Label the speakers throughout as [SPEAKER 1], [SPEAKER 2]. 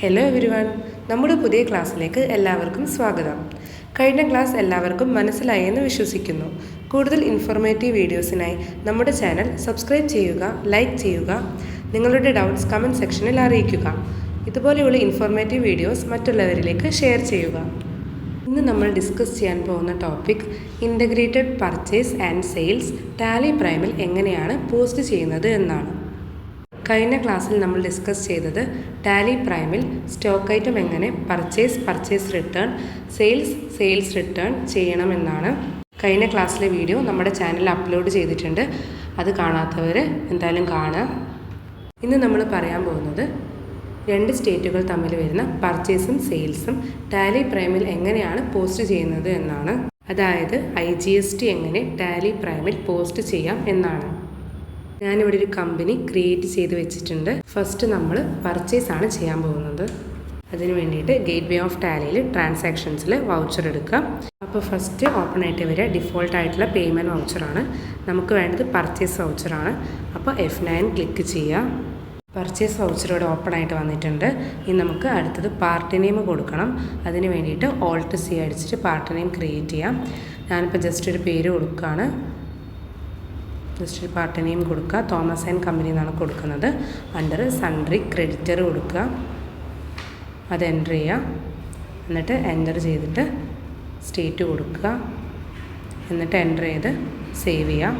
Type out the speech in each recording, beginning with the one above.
[SPEAKER 1] Hello everyone നമ്മുടെ പുതിയ ക്ലാസ്സിലേക്ക് എല്ലാവർക്കും സ്വാഗതം. കഴിഞ്ഞ ക്ലാസ് എല്ലാവർക്കും മനസ്സിലായി എന്ന് വിശ്വസിക്കുന്നു. കൂടുതൽ ഇൻഫോർമേറ്റീവ് വീഡിയോസിനായി നമ്മുടെ ചാനൽ സബ്സ്ക്രൈബ് ചെയ്യുക ലൈക്ക് ചെയ്യുക നിങ്ങളുടെ ഡൗട്ട്സ് കമന്റ് സെക്ഷനിൽ അറിയിക്കുക. ഇതുപോലെയുള്ള ഇൻഫോർമേറ്റീവ് വീഡിയോസ് മറ്റുള്ളവരിലേക്ക് ഷെയർ ചെയ്യുക. ഇന്ന് നമ്മൾ ഡിസ്കസ് ചെയ്യാൻ പോകുന്ന topic integrated purchase and sales Tally പ്രൈമിൽ എങ്ങനെയാണ് പോസ്റ്റ് ചെയ്യുന്നത് എന്നാണ്. കഴിഞ്ഞ ക്ലാസ്സിൽ നമ്മൾ ഡിസ്കസ് ചെയ്തത് ടാലി പ്രൈമിൽ സ്റ്റോക്ക് ഐറ്റം എങ്ങനെ purchase purchase return sales sales return ചെയ്യണമെന്നാണ് കഴിഞ്ഞ ക്ലാസ്സിലെ വീഡിയോ നമ്മുടെ ചാനലിൽ അപ്ലോഡ് ചെയ്തിട്ടുണ്ട്. അത് കാണാത്തവർ എന്തായാലും കാണാം ഇന്ന് നമ്മൾ പറയാൻ പോകുന്നത് രണ്ട് സ്റ്റേറ്റുകൾ തമ്മിൽ വരുന്ന പർച്ചേസും സെയിൽസും ടാലി പ്രൈമിൽ എങ്ങനെയാണ് പോസ്റ്റ് ചെയ്യുന്നത് എന്നാണ്. അതായത് ഐ ജി എസ് ടി എങ്ങനെ ടാലി പ്രൈമിൽ പോസ്റ്റ് ചെയ്യാം എന്നാണ്. ഞാനിവിടെ ഒരു കമ്പനി ക്രിയേറ്റ് ചെയ്ത് വെച്ചിട്ടുണ്ട്. ഫസ്റ്റ് നമ്മൾ പർച്ചേസ് ആണ് ചെയ്യാൻ പോകുന്നത്. അതിന് വേണ്ടിയിട്ട് ഗേറ്റ് വേ ഓഫ് ടാലിയിൽ ട്രാൻസാക്ഷൻസിൽ വൗച്ചർ എടുക്കാം. അപ്പോൾ ഫസ്റ്റ് ഓപ്പൺ ആയിട്ട് വരിക. ഡിഫോൾട്ട് ആയിട്ടുള്ള പേയ്മെന്റ് വൗച്ചറാണ് നമുക്ക് വേണ്ടത് പർച്ചേസ് വൗച്ചറാണ് അപ്പോൾ എഫ് നയൻ ക്ലിക്ക് ചെയ്യുക പർച്ചേസ് വൗച്ചറോട് ഓപ്പൺ ആയിട്ട് വന്നിട്ടുണ്ട്. ഇനി നമുക്ക് അടുത്തത് പാർട്ടി നെയിം കൊടുക്കണം. അതിന് വേണ്ടിയിട്ട് ഓൾട്ട് സി അടിച്ചിട്ട് പാർട്ടി നെയിം ക്രിയേറ്റ് ചെയ്യാം. ഞാനിപ്പോൾ ജസ്റ്റ് ഒരു പേര് കൊടുക്കുകയാണ്. ജസ്റ്റ് ഒരു കൊടുക്കുക. തോമസ് ആൻഡ് കമ്പനി എന്നാണ് കൊടുക്കുന്നത്. അണ്ടർ സൺട്രി ക്രെഡിറ്റർ കൊടുക്കുക. അത് എന്റർ ചെയ്യുക. എന്നിട്ട് എന്റർ ചെയ്തിട്ട് സ്റ്റേറ്റ് കൊടുക്കുക. എന്നിട്ട് എന്റർ ചെയ്ത് സേവ് ചെയ്യുക.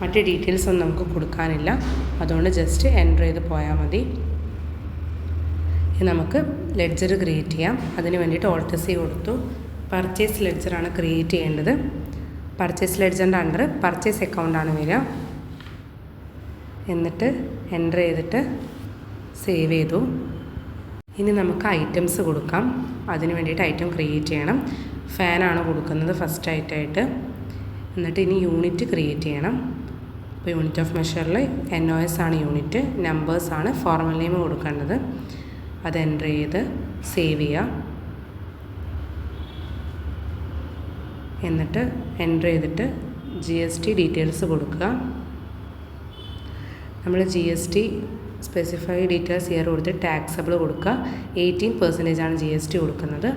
[SPEAKER 1] മറ്റ് ഡീറ്റെയിൽസ് ഒന്നും നമുക്ക് കൊടുക്കാനില്ല. അതുകൊണ്ട് ജസ്റ്റ് എന്റർ ചെയ്ത് പോയാൽ മതി. ഇനി നമുക്ക് ലെഡ്ജർ ക്രിയേറ്റ് ചെയ്യാം. അതിന് വേണ്ടിയിട്ട് ഓൾട്ടസി കൊടുത്തു. പർച്ചേസ് ലെഡ്ജറാണ് ക്രിയേറ്റ് ചെയ്യേണ്ടത്. പർച്ചേസ് ലെഡ്ജന്റ് അണ്ടർ പർച്ചേസ് ആണ് വരിക. എന്നിട്ട് എന്റർ ചെയ്തിട്ട് സേവ് ചെയ്തു. ഇനി നമുക്ക് ഐറ്റംസ് കൊടുക്കാം. അതിന് വേണ്ടിയിട്ട് ഐറ്റം ക്രിയേറ്റ് ചെയ്യണം. ഫാനാണ് കൊടുക്കുന്നത് ഫസ്റ്റ് ആയിട്ടായിട്ട് എന്നിട്ട് ഇനി യൂണിറ്റ് ക്രിയേറ്റ് ചെയ്യണം. അപ്പോൾ യൂണിറ്റ് ഓഫ് മെഷറിൽ എൻ ഒ എസ് ആണ് യൂണിറ്റ് നമ്പേഴ്സാണ് ഫോർമൽ നെയിം കൊടുക്കേണ്ടത്. അത് എന്റർ ചെയ്ത് സേവ് ചെയ്യുക. എന്നിട്ട് എന്റർ ചെയ്തിട്ട് ജി എസ് ടി ഡീറ്റെയിൽസ് കൊടുക്കുക. നമ്മൾ G S T specify details year കൊടുത്ത് ടാക്സബിൾ കൊടുക്കുക. എയ്റ്റീൻ പെർസെന്റേജ് ആണ് ജി എസ് ടി കൊടുക്കുന്നത്.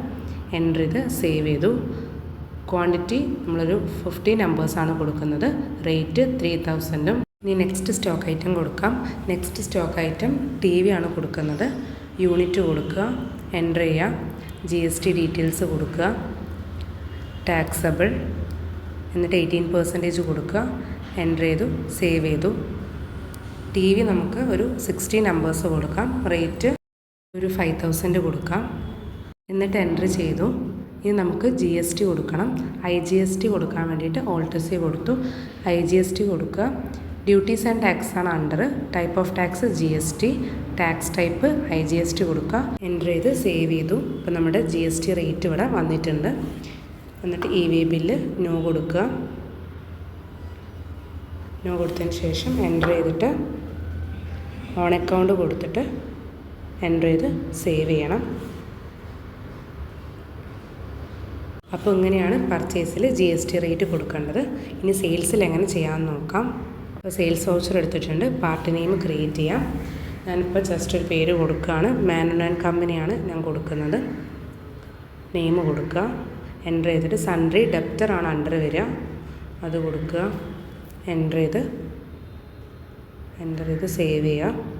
[SPEAKER 1] എന്റർ ചെയ്ത് സേവ് ചെയ്തു. ക്വാണ്ടിറ്റി നമ്മളൊരു ഫിഫ്റ്റി നമ്പേഴ്സാണ് കൊടുക്കുന്നത്. റേറ്റ് ത്രീ തൗസൻഡും ഇനി നെക്സ്റ്റ് സ്റ്റോക്ക് ഐറ്റം കൊടുക്കാം. Next stock item T V ആണ് കൊടുക്കുന്നത്. യൂണിറ്റ് കൊടുക്കുക. എന്റർ ചെയ്യുക. ജി എസ് ടി ഡീറ്റെയിൽസ് കൊടുക്കുക. ടാക്സബിൾ എന്നിട്ട് എയ്റ്റീൻ പെർസെന്റേജ് കൊടുക്കുക. എന്റർ ചെയ്തു സേവ് ചെയ്തു. ടി വി നമുക്ക് ഒരു സിക്സ്റ്റി നമ്പേഴ്സ് കൊടുക്കാം. റേറ്റ് ഒരു ഫൈവ് തൗസൻഡ് കൊടുക്കാം. എന്നിട്ട് എന്റർ ചെയ്തു. ഇനി നമുക്ക് ജി എസ് ടി കൊടുക്കണം. ഐ ജി എസ് ടി കൊടുക്കാൻ വേണ്ടിയിട്ട് ഓൾട്ടസി കൊടുത്തു. ഐ ജി എസ് ടി കൊടുക്കുക. ഡ്യൂട്ടീസ് ആൻഡ് ടാക്സ് ആണ് under type of tax G S T tax type I G S T കൊടുക്കുക. എന്റർ ചെയ്ത് സേവ് ചെയ്തു. ഇപ്പോൾ നമ്മുടെ ജി എസ് ടി റേറ്റ് ഇവിടെ വന്നിട്ടുണ്ട്. എന്നിട്ട് ഇ വി ബില്ല് നോ കൊടുക്കുക. നോ കൊടുത്തതിന് ശേഷം എന്റർ ചെയ്തിട്ട് ഓൺ അക്കൗണ്ട് കൊടുത്തിട്ട് എന്റർ ചെയ്ത് സേവ് ചെയ്യണം. അപ്പോൾ ഇങ്ങനെയാണ് പർച്ചേസിൽ ജി എസ് ടി റേറ്റ് കൊടുക്കേണ്ടത്. ഇനി സെയിൽസിൽ എങ്ങനെ ചെയ്യാമെന്ന് നോക്കാം. അപ്പോൾ സെയിൽസ് വൗച്ചർ എടുത്തിട്ടുണ്ട്. പാർട്ടി നെയിം ക്രിയേറ്റ് ചെയ്യാം. ഞാനിപ്പോൾ ജസ്റ്റ് ഒരു പേര് കൊടുക്കുകയാണ് മാനുനാൻ കമ്പനിയാണ് ഞാൻ കൊടുക്കുന്നത്. നെയിം കൊടുക്കുക. എന്റർ ചെയ്തിട്ട് സൺട്രി ഡെപ്റ്ററാണ് അണ്ടർ വരിക. അത് കൊടുക്കുക. എന്റർ ചെയ്ത് എന്റർ ചെയ്ത് സേവ് ചെയ്യുക.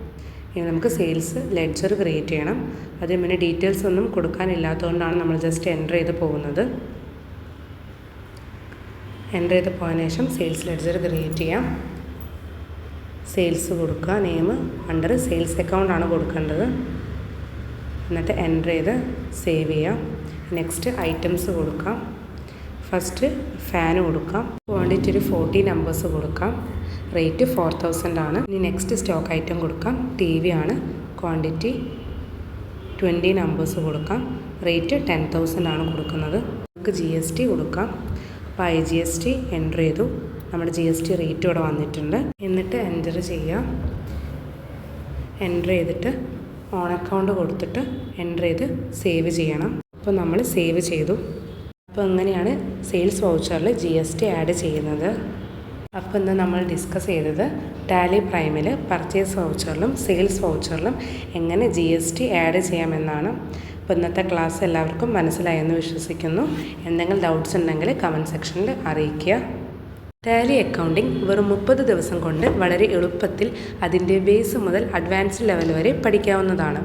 [SPEAKER 1] ഇനി നമുക്ക് സെയിൽസ് ലെഡ്ജർ ക്രിയേറ്റ് ചെയ്യണം. അതിന് മുന്നേ ഡീറ്റെയിൽസ് ഒന്നും കൊടുക്കാനില്ലാത്തതുകൊണ്ടാണ് നമ്മൾ ജസ്റ്റ് എന്റർ ചെയ്ത് പോകുന്നത്. എന്റർ ചെയ്ത് പോയതിനു ശേഷം സെയിൽസ് ലെഡ്ജർ ക്രിയേറ്റ് ചെയ്യാം. സെയിൽസ് കൊടുക്കുക. നെയിം അണ്ടർ സെയിൽസ് അക്കൗണ്ടാണ് കൊടുക്കേണ്ടത്. എന്നിട്ട് എന്റർ ചെയ്ത് സേവ് ചെയ്യാം. നെക്സ്റ്റ് ഐറ്റംസ് കൊടുക്കാം. ഫസ്റ്റ് ഫാൻ കൊടുക്കാം. ക്വാണ്ടിറ്റി ഒരു ഫോർട്ടി നമ്പേഴ്സ് കൊടുക്കാം. റേറ്റ് ഫോർ തൗസൻഡ് ആണ്. ഇനി നെക്സ്റ്റ് സ്റ്റോക്ക് ഐറ്റം കൊടുക്കാം. ടി വി ആണ്. ക്വാണ്ടിറ്റി ട്വന്റി നമ്പേഴ്സ് കൊടുക്കാം. റേറ്റ് ടെൻ തൗസൻഡ് ആണ് കൊടുക്കുന്നത്. നമുക്ക് ജി എസ് ടി കൊടുക്കാം. അപ്പോൾ I G S T enter ചെയ്തു. നമ്മുടെ ജി എസ് ടി റേറ്റ് ഇവിടെ വന്നിട്ടുണ്ട്. എന്നിട്ട് എന്റർ ചെയ്യാം. എന്റർ ചെയ്തിട്ട് ഓൺ അക്കൗണ്ട് കൊടുത്തിട്ട് എന്റർ ചെയ്ത് സേവ് ചെയ്യണം. അപ്പോൾ നമ്മൾ സേവ് ചെയ്തു. അപ്പോൾ അങ്ങനെയാണ് സെയിൽസ് വൗച്ചറിൽ ജി എസ് ടി ആഡ് ചെയ്യുന്നത്. അപ്പോൾ ഇന്ന് നമ്മൾ ഡിസ്കസ് ചെയ്തത് ടാലി പ്രൈമിൽ പർച്ചേസ് വൗച്ചറിലും സെയിൽസ് വൗച്ചറിലും എങ്ങനെ ജി എസ് ടി ആഡ് ചെയ്യാമെന്നാണ്. അപ്പോൾ ഇന്നത്തെ ക്ലാസ് എല്ലാവർക്കും മനസ്സിലായെന്ന് വിശ്വസിക്കുന്നു. എന്തെങ്കിലും ഡൗട്ട്സ് ഉണ്ടെങ്കിൽ കമന്റ് സെക്ഷനിൽ അറിയിക്കുക. ടാലി അക്കൗണ്ടിംഗ് വെറും മുപ്പത് ദിവസം കൊണ്ട് വളരെ എളുപ്പത്തിൽ അതിന്റെ ബേസ് മുതൽ അഡ്വാൻസ്ഡ് ലെവൽ വരെ പഠിക്കാവുന്നതാണ്.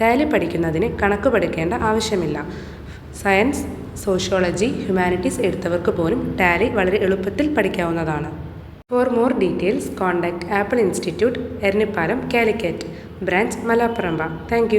[SPEAKER 1] ടാലി പഠിക്കുന്നതിന് കണക്ക് പഠിക്കേണ്ട ആവശ്യമില്ല. സയൻസ് സോഷ്യോളജി ഹ്യൂമാനിറ്റീസ് എടുത്തവർക്ക് പോലും ടാലി വളരെ എളുപ്പത്തിൽ പഠിക്കാവുന്നതാണ്. For more details contact Apple Institute Eranhipalam Calicut branch Malaparamba thank